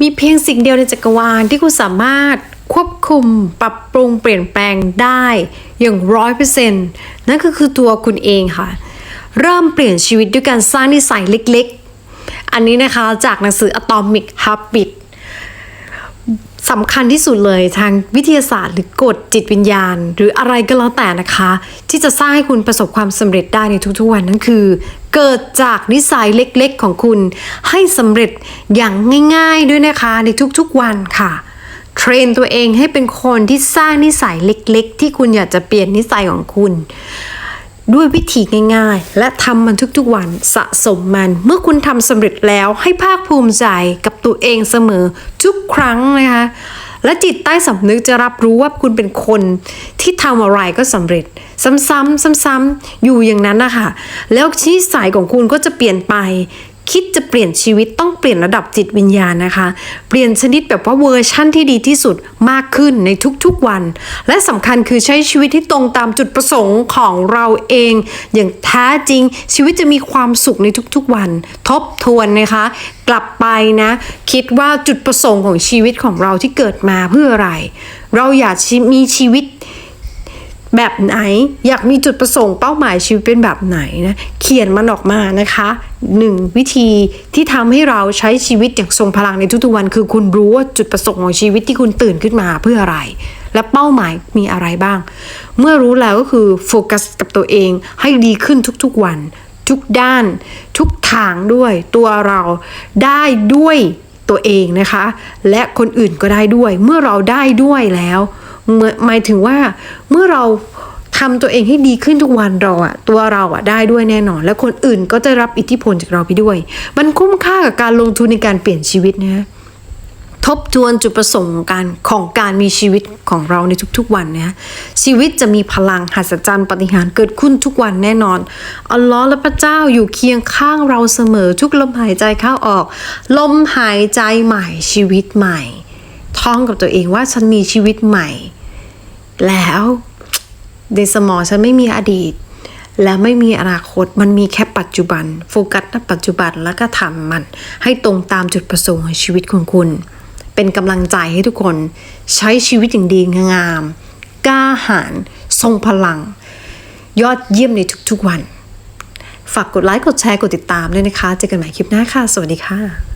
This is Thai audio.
มีเพียงสิ่งเดียวในจักรวาลที่คุณสามารถควบคุมปรับปรุงเปลี่ยนแปลงได้อย่างร้อยเปอร์เซ็นต์นั่นก็คือตัวคุณเองค่ะ เริ่มเปลี่ยนชีวิตด้วยการสร้างนิสัยเล็กๆ อันนี้นะคะจากหนังสือ Atomic Habit สำคัญที่สุดเลยทางวิทยาศาสตร์ หรือกฎจิตวิญญาณ หรืออะไรก็แล้วแต่นะคะ ที่จะสร้างให้คุณประสบความสำเร็จได้ในทุกๆวันนั่นคือ เกิดจากนิสัยเล็กๆของคุณ ให้สำเร็จอย่างง่ายๆด้วยนะคะในทุกๆวันค่ะเทรนตัวเองให้เป็นคนที่สร้างนิสัยเล็กๆ ที่คุณอยากจะเปลี่ยนนิสัยของคุณ ด้วยวิธีง่ายๆ และทำมันทุกๆวันสะสมมัน เมื่อคุณทำสำเร็จแล้วให้ภาคภูมิใจก ตัวเองเสมอทุกครั้งนะคะและจิตใต้สำนึกจะรับรู้ว่าคุณเป็นคนที่ทำอะไรก็สำเร็จ ซ้ำๆซ้ำๆอยู่อย่างนั้นนะคะแล้วนิสัยของคุณก็จะเปลี่ยนไป คิดจะเปลี่ยนชีวิตต้องเปลี่ยนระดับจิตวิญญาณนะคะ เปลี่ยนชนิดแบบว่าเวอร์ชั่นที่ดีที่สุดมากขึ้นในทุกๆวัน และสำคัญคือใช้ชีวิตที่ตรงตามจุดประสงค์ของเราเอง อย่างแท้จริง ชีวิตจะมีความสุขในทุกๆวัน ทบทวนนะคะ กลับไปนะ คิดว่าจุดประสงค์ของชีวิตของเราที่เกิดมาเพื่ออะไร เราอยากมีชีวิตแบบไหน อยากมีจุดประสงค์เป้าหมายชีวิตเป็นแบบไหนนะ เขียนมันออกมานะคะ หนึ่งวิธีที่ทำให้เราใช้ชีวิตอย่างทรงพลังในทุกๆวัน คือคุณรู้ว่าจุดประสงค์ของชีวิตที่คุณตื่นขึ้นมาเพื่ออะไร และเป้าหมายมีอะไรบ้าง เมื่อรู้แล้วก็คือโฟกัสกับตัวเองให้ดีขึ้นทุกๆวัน ทุกด้าน ทุกทางด้วยตัวเราได้ด้วยตัวเองนะคะ และคนอื่นก็ได้ด้วย เมื่อเราได้ด้วยแล้วหมายถึงว่าเมื่อเรา ทำตัวเองให้ดีขึ้นทุกวันเราอะตัวเราอะได้ด้วยแน่นอน และคนอื่นก็จะรับอิทธิพลจากเราไปด้วย มันคุ้มค่ากับการลงทุนในการเปลี่ยนชีวิตนะทบทวนจุดประสงค์การของการมีชีวิตของเราในทุกๆวันนะชีวิตจะมีพลังหัศจรรย์ปฏิหารเกิดขึ้นทุกวันแน่นอนอัลลอฮ์และพระเจ้าอยู่เคียงข้างเราเสมอทุกลมหายใจเข้าออก ลมหายใจใหม่ชีวิตใหม่ ท่องกับตัวเองว่าฉันมีชีวิตใหม่ แล้ว ในสมองฉันไม่มีอดีต และไม่มีอนาคตมันมีแค่ปัจจุบัน โฟกัสณปัจจุบันแล้วก็ทำมัน ให้ตรงตามจุดประสงค์ของชีวิตของคุณ เป็นกำลังใจให้ทุกคนใช้ชีวิตอย่างดีงามกล้าหาญทรงพลัง ยอดเยี่ยมในทุกๆวัน ฝากกดไลค์กดแชร์กดติดตามด้วยนะคะ เจอกันใหม่คลิปหน้าค่ะ สวัสดีค่ะ